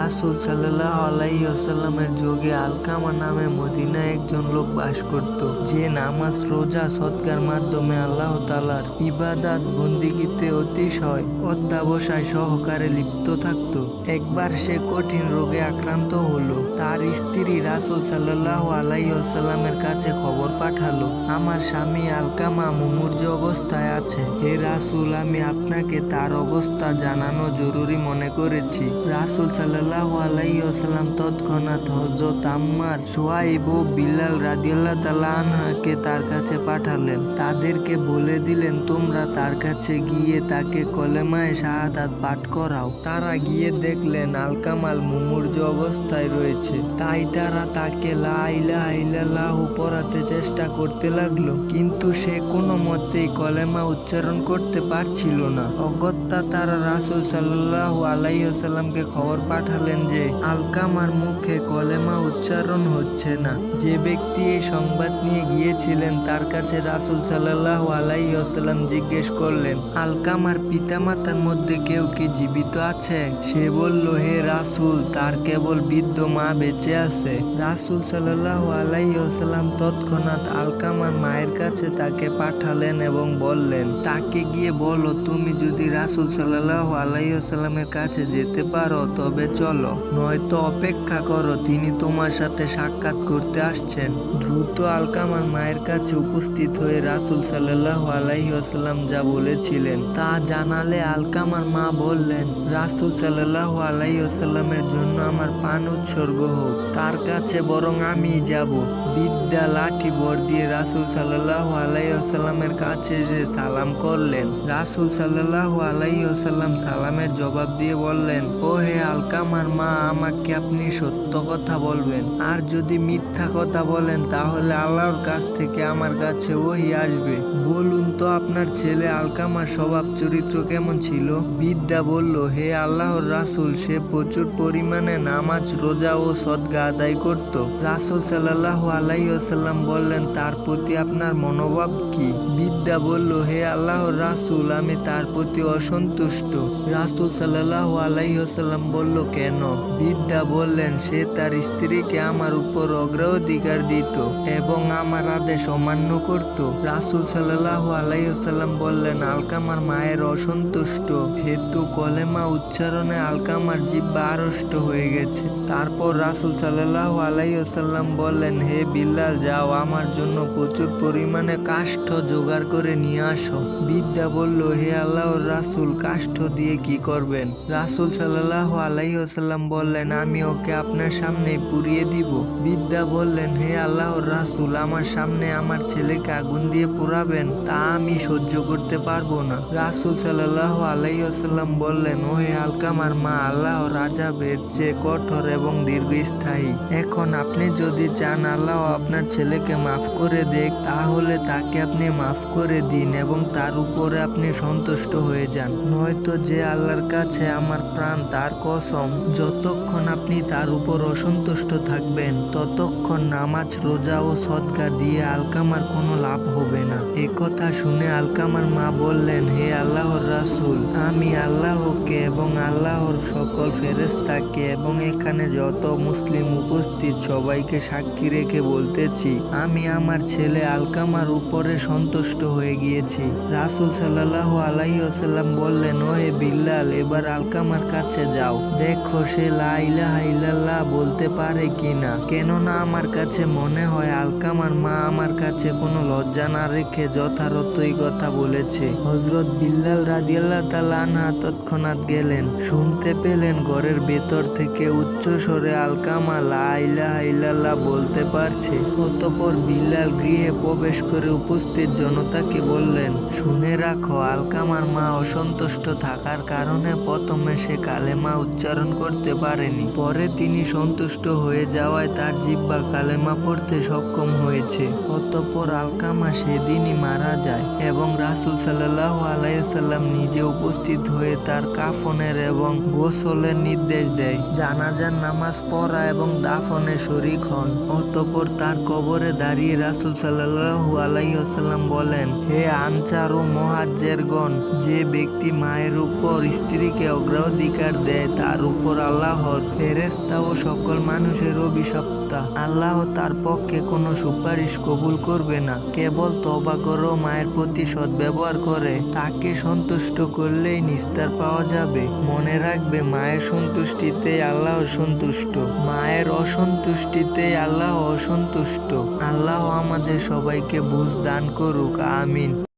রাসুল সাল্লাহ আলাইসাল্লামের যোগে আলকামা নামে মদিনায় একজন লোক বাস করত। যে নামাজ, রোজা, সৎকার মাধ্যমে আল্লাহ তালার ইবাদাত বন্দিগিতে অতিশয় অধ্যাবসায় সহকারে লিপ্ত থাকত। একবার সে কঠিন রোগে আক্রান্ত হলো। তার স্ত্রী রাসুল সাল্লাহ আলাইসাল্লামের কাছে খবর পাঠালো, আমার স্বামী আলকামা মুমূর্য অবস্থায় আছে। হে রাসুল, আমি আপনাকে তার অবস্থা জানানো জরুরি মনে করেছি। রাসুল সাল্লাহ আলাইসাল্লাম তৎক্ষণাৎ হজরত আম্মার সোয়াইব ও বিল্লাল রাদিয়াল্লাহ তালাকে তার কাছে পাঠালেন। তাদেরকে বলে দিলেন, তোমরা তার কাছে গিয়ে তাকে কলেমায় শাহাদাত পাঠ করাও। তারা গিয়ে দেখলেন, আলকামাল মুমূর্য অবস্থায় রয়েছে। তাই তারা তাকে লা ইলাহা ইল্লাল্লাহু পড়াতে চেষ্টা করতে লাগল। কিন্তু সে কোনো মতেই কলেমা উচ্চারণ করতে পারছিল না। অগত্যা তারা রাসুল সাল্লাহ আলাইসাল্লামকে খবর পাঠালেন যে আলকামার মুখে কলেমা উচ্চারণ হচ্ছে না। যে ব্যক্তি এই সংবাদ নিয়ে গিয়েছিলেন, তার কাছে রাসুল সাল্লাহ আলাইসাল্লাম জিজ্ঞেস করলেন আলকামার পিতামাতার মধ্যে কেউ কি জীবিত আছে? সে বলল, হে রাসুল, তার কেবল বৃদ্ধ মা বেঁচে আছে। রাসুল সাল্লাহ আলাইসাল্লাম তৎক্ষণাৎ আলকামার মায়ের কাছে তাকে পাঠালেন এবং বললেন, তাকে গিয়ে বলো, তুমি যদি রাসুল সাল্লাহ আলাই আলাইসাল্লামের কাছে যেতে পারো, তবে চলো, নয়তো অপেক্ষা করো, তিনি তোমার সাথে সাক্ষাৎ করতে আসছেন। দ্রুত আলকামার মায়ের কাছে উপস্থিত হয়ে রাসুল সাল্লাহ আলাইসাল্লাম যা বলেছিলেন, তা জানালে আলকামার মা বললেন, রাসুল সাল্লাহ আলাইসাল্লামের জন্য আমার পান উৎসর্গ হোক, তার কাছে বরং আমি যাব। বিদ্যা লাঠি বর দিয়ে রাসুল সাল্লাহ আলাইসাল্লামের কাছে এসে সালাম করলেন। রাসুল সাল্লাহ আলাইসাল্লাম সালামের জবাব দিয়ে বললেন ও হে আলকামার মা আমাকে আপনি সত্য কথা বলবেন। আর যদি মিথ্যা কথা বলেন, তাহলে আল্লাহর কাছ থেকে আমার কাছে ওহি আসবে। বলুন তো আপনার ছেলে আলকামার স্বভাব চরিত্র কেমন ছিল? বিদ্যা বলল, হে আল্লাহর রাসুল, সে প্রচুর পরিমাণে নামাজ, রোজা ও সদগা আদায় করত। রাসুল সাল্লাহ আলাইসাল্লাম বললেন, তার প্রতি আপনার মনোভাব কি? বিদ্যা বলল, হে আল্লাহর রাসুল, আমি তার প্রতি অসন্তুষ্ট। রাসুল সাল্লাহ আলাইসাল্লাম বলল কেন? বিদ্যা বললেন, সে তার স্ত্রীকে আমার উপর অগ্রাধিকার দিত এবং আমার আদেশ অমান্য করত। রাসুল সাল্লাহ আলাইসাল্লাম বললেন, আলকামার মায়ের অসন্তুষ্ট। হেতু কলেমা উচ্চারণে আলকামার জিব্বা আড়ষ্ট হয়ে গেছে। তারপর রাসুল সাল্লাহ আলাইসাল্লাম বললেন, হে বিল্লাল, যাও, আমার জন্য প্রচুর পরিমাণে কাষ্ঠ জোগাড় করে নিয়ে আসো। বিদ্যা বলল, হে আল্লাহর রাসুল, কাষ্ঠ দিয়ে কি করবেন? রাসুল সাল্লাহ আলাইসাল্লাম বললেন, আমি ওকে আপনার সামনে পুড়িয়ে দিব। বিদ্যা বললেন, হে আল্লাহর রাসুল, আমার সামনে আমার ছেলেকে আগুন দিয়ে পোড়াবেন, তা আমি সহ্য করতে পারব না। রাসুল সাল্লাহ আলাইসাল্লাম বললেন ও হে আলকামার মা, আল্লাহ রাজাবের চেয়ে কঠোর এবং দীর্ঘস্থায়ী। এখন আপনি যদি চান আল্লাহ আপনার ছেলেকে মাফ করে দেখ তাহলে তাকে আপনি মাফ করে দিন এবং তার উপরে আপনি সন্তুষ্ট হয়ে যান। নয়তো যে আল্লাহর কাছে আমার প্রাণ, তার কসম যতক্ষণ আপনি তার উপর অসন্তুষ্ট থাকবেন, ততক্ষণ নামাজ, রোজা ও সদকা দিয়ে আলকামার কোনো লাভ হবে না। এ কথা শুনে আলকামার মা বললেন, হে আল্লাহর রাসুল, আমি আল্লাহকে এবং আল্লাহর সকল ফেরেস্তাকে এবং এখানে যত মুসলিম উপস্থিত সবাইকে সাক্ষী রেখে বলতেছি, আমি আমার ছেলে আলকামার উপরে সন্তুষ্ট হয়ে গিয়েছি। রাসুল সাল্লাহ আলাইসাল্লাম বললেন ও বিল্লাল, এবার আলকামার কাছে যাও, দেখো সে লাইলা ইলাহা ইল্লাল্লাহ বলতে পারে কিনা? কেননা আমার কাছে মনে হয় আলকামার মা আমার কাছে কোনো লজ্জা না রেখে যথারথই কথা বলেছে। হজরত বিল্লাল রাদিয়াল্লাহ তাআলা আনহা তৎক্ষণাৎ গেলেন। শুনতে পেলেন ঘরের ভেতর থেকে উচ্চ স্বরে আলকামা লাইলা ইলাহা ইল্লাল্লাহ বলতে পারছে। অতঃপর বিল্লাল গৃহে প্রবেশ করে উপস্থিত জনতাকে বললেন, শুনে রাখো, আলকামার মা অসন্তুষ্ট থাকার কারণে প্রথমে সে কালেমা উচ্চারণ করতে পারেনি। পরে তিনি সন্তুষ্ট হয়ে যাওয়ায় তার জিব্বা কালেমা পড়তে সক্ষম হয়েছে। অতঃপর আলকামা সেদিনই মারা যায় এবং রাসুল সাল্লাহ আলাইসাল্লাম নিজে উপস্থিত হয়ে তার কাফনের এবং গোসলের নির্দেশ দেয়। জানাজার নামাজ পড়া এবং দাফনে শরিক হন। অতঃপর তার কবরে দাঁড়িয়ে রাসুল সাল্লাহু আলাইসাল্লাম বলেন, হে আনচার ও মহাজ্জেরগণ, যে ব্যক্তি মায়ের উপর স্ত্রীকে অগ্রাধিকার দেয়, তার উপর উপর আল্লাহর ফেরেস্তা ও সকল মানুষের অভিশপ্তা। আল্লাহ তার পক্ষে কোনো সুপারিশ কবুল করবে না। কেবল তবা করো, মায়ের প্রতি সদ্ব্যবহার করে। তাকে সন্তুষ্ট করলেই নিস্তার পাওয়া যাবে। মনে রাখবে, মায়ের সন্তুষ্টিতে আল্লাহ সন্তুষ্ট। মায়ের অসন্তুষ্টিতে আল্লাহ অসন্তুষ্ট। আল্লাহ আমাদের সবাইকে বুঝ দান করুক, আমিন।